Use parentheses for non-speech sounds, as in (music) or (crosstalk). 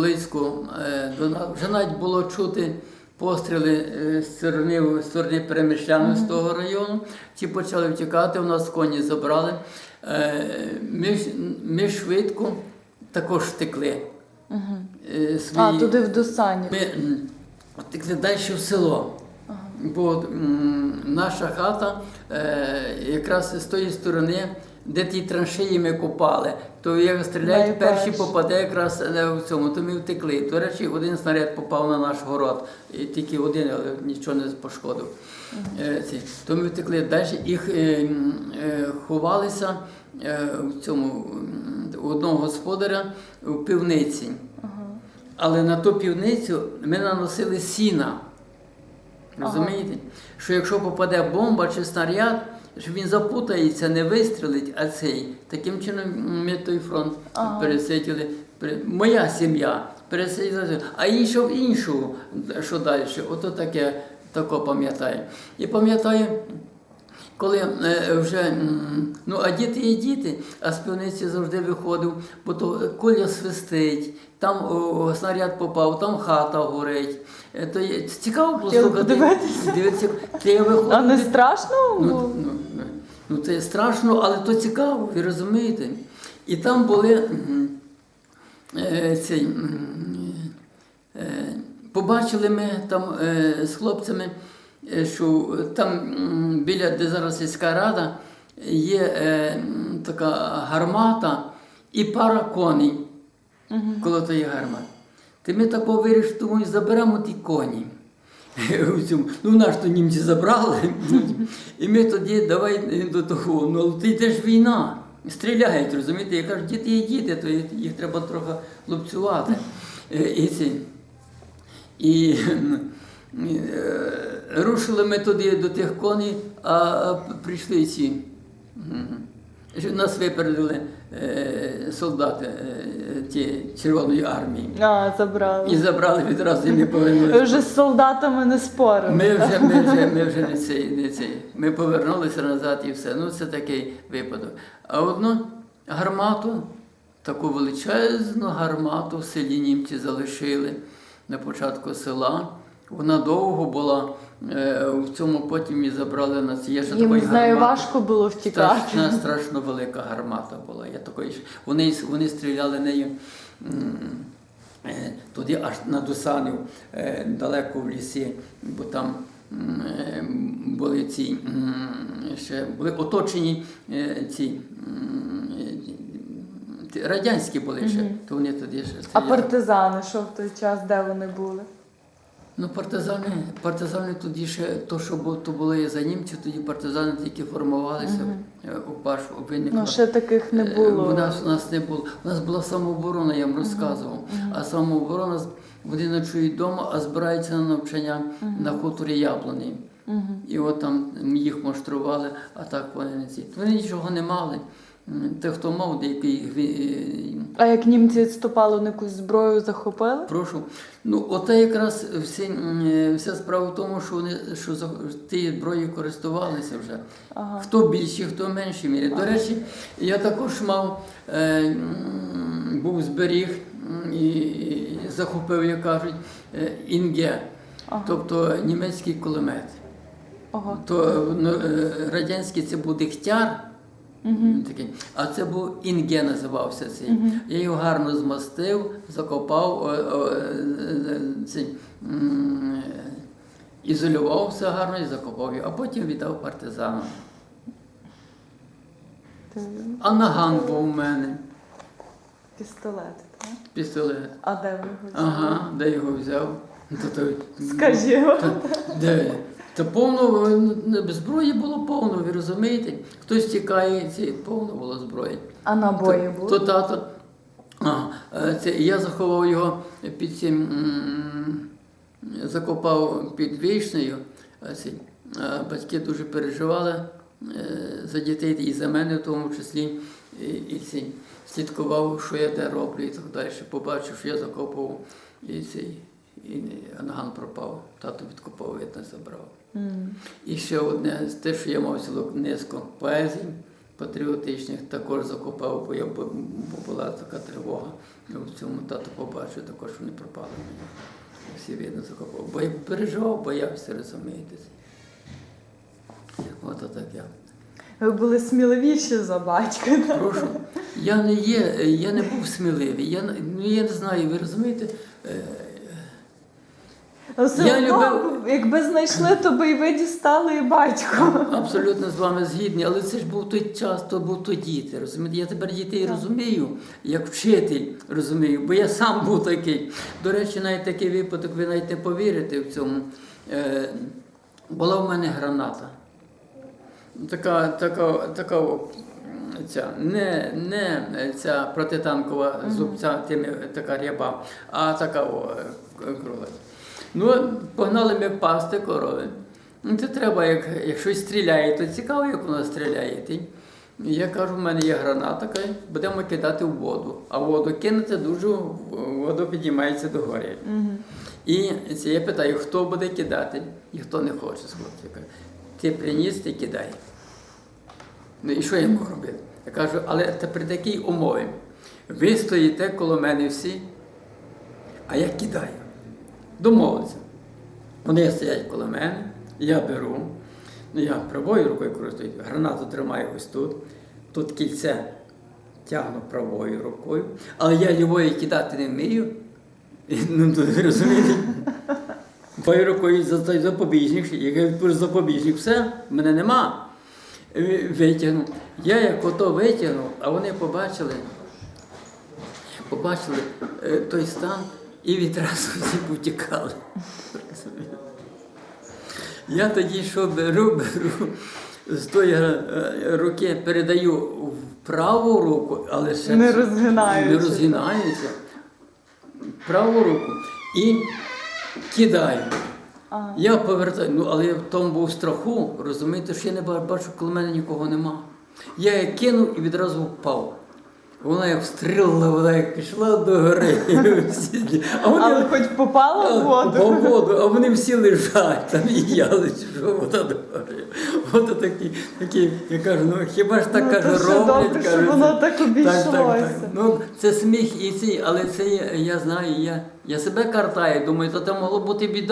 близько е. Вже навіть було чути постріли е, з сторони, сторони Перемишляни з того району. Ті почали втікати, у нас коні забрали. Е, Ми, ми швидко також втекли. А, свої- туди в Дусані. ми втекли далі в село. Бо наша хата е, якраз з тої сторони, де ті траншеї ми копали, то як стріляють, перші попаде якраз е, в цьому, то ми втекли. До речі, один снаряд попав на наш город, і тільки один, але нічого не пошкодив. Е. То ми втекли далі, їх е, ховалися в цьому у одного господаря в пивниці. Але на ту півницю ми наносили сіна. Розумієте? Що якщо попаде бомба чи снаряд, що він запутається, не вистрілить, а цей. Таким чином ми той фронт Ага. пересиділи. Моя сім'я пересиділа, а інша в іншу, що далі. Ото таке тако пам'ятаю. І пам'ятаю, коли е, вже, ну а діти є діти, а з півниці завжди виходив, бо то коля свистить, там о, снаряд попав, там хата горить. Е, То є цікаво Хотіли Дивитися, ти виходив. А не страшно? Ну, ну, ну, ну це страшно, але то цікаво, ви розумієте? І там були е, цей, е, побачили ми там е, з хлопцями, що там біля, де зараз сільська рада, є е, така гармата і пара коней коло тої гармати. Ти ми тако вирішили, думаю, заберемо ті коні. (laughs) Ну, наш то німці забрали. І ми тоді давай до того, ну ти йдеш війна. Стріляють, розумієте? Я кажу, діти є діти, то їх треба трохи лупцювати. Е, І, і е, рушили ми туди до тих коней, а прийшли ці. Нас випередили е, солдати е, ті Червоної армії. А, забрали. І забрали відразу, і ми Ви повернулися. вже з солдатами не спорили. Ми вже, ми вже, ми вже не цей, не цей. Ми повернулися назад і все. Ну, це такий випадок. А одну гармату, таку величезну гармату в селі німці залишили на початку села. Вона довго була е, в цьому потім і забрали нас. Є ще Їм такої з гармати. важко було втікати. Страшна, страшно велика гармата була. Я такої, вони, вони стріляли нею е, туди аж на Дусанів, е, далеко в лісі, бо там були ці ще були оточені ці. Радянські були ще, то вони тоді ще А партизани, що в той час, де вони були? Ну, партизани, партизани тоді ще, то, що бу- то були за німців, тоді партизани тільки формувалися е, у виникла. Ну, ще таких не Е, було. У нас, у нас не було. У нас була самооборона, я вам розказував. А самооборона вони ночують вдома, а збираються на навчання на хуторі Яблоні. І от там їх муштрували, а так вони не ці. Вони нічого не мали. Те, хто мав деякий гві- А як німці відступали, вони якусь зброю захопили? Прошу. Ну, оте якраз всі, е, вся справа в тому, що вони що за тією зброєю користувалися вже. Ага. Хто більші, хто в меншій мірі. До речі, я також мав, е, був зберіг і, захопив, як кажуть, е, інге, Ага. тобто німецький кулемет. Ого. То ну, е, радянський це був дегтяр. Такий. А це був інге називався цей. Я його гарно змастив, закопав, о, о, е, е, цей, м, е, ізолював все гарно і закопав його, а потім віддав партизанам. Ти- А наган був у мене, Пістолет, так? пістолет. А де ви його взяли? Ага, де його взяв? (laughs) То, то, Скажімо. то, де? Та повно е, зброї було повно, ви розумієте? Хтось тікає, ці повно було зброї. А набої То, були? то тато. А, е, це, я заховав його під цим, закопав під вишнею. Ці, батьки дуже переживали е, за дітей і за мене в тому числі. І, і ці, слідкував, що я де роблю і так далі. Побачив, що я закопав і цей. І Анган пропав, тато відкопав, я не забрав. І ще одне з те, що я мав цілу низку поезій патріотичних, також закопав, бо, я, бо була така тривога. в цьому тато побачив також, що не пропали мені. Всі видно закопав. Бо я переживав, боявся, розумієте. От отак я. Ви були сміливіші за батька. Прошу. Я не є, я не був сміливий. Я, ну, я не знаю, ви розумієте? Все Я любив- якби знайшли, то би і ви дістали і батько. Абсолютно з вами згідний, але це ж був той час, то був то діти. Розумієте? Я тепер дітей Так. розумію, як вчитель розумію, бо я сам був такий. До речі, навіть такий випадок, ви навіть не повірите в цьому. Е, була в мене граната. Така, така, така о, ця, не, не ця протитанкова зубця, тими, така ряба, а така о, е, кролик. Ну, погнали ми пасти корови. Ну, це треба, як, як щось стріляє, то цікаво, як воно стріляє. Я кажу, в мене є граната, будемо кидати в воду. А воду кинути дуже вода підіймається догори. Мгм. І це я питаю, хто буде кидати і хто не хоче з хлопців. Кажу, Ти приніс, ти кидай. Ну і що я можу робити? Я кажу, але це при такій умові. Ви стоїте коло мене всі, а я кидаю. Домовилися. Вони стоять коло мене, я беру, ну я правою рукою користуюсь, гранату тримаю ось тут, тут кільце тягну правою рукою, але я лівою кидати не вмію. Ну, розумієте? Правою рукою за той запобіжник, як я відпущу запобіжник, все, мене нема. Ви- Витягнув. Я як ото витягнув, а вони побачили, побачили е, той стан і відразу (laughs) всі повтікали. Я тоді, що беру, беру з тої е, руки передаю в праву руку, але ще Не не розгинаючись. розгинаюся. Праву руку і кидаю. Ага. Я повертаю, ну але я в тому був страху, розумієте, що я не бачу, коли мене нікого нема. Я кинув і відразу впав. Вона як встрілила, вона як пішла до гори. (laughs) А вони, Але хоч попала в А, по воду. воду, а вони всі лежать там і я що вода до гори. От такі, такі, я кажу, ну хіба ж так Ну, каже, роблять, добре, що воно так так, так, так. Ну, це сміх і цей, але це я, я знаю, я, я себе картаю, думаю, то це могло бути біда.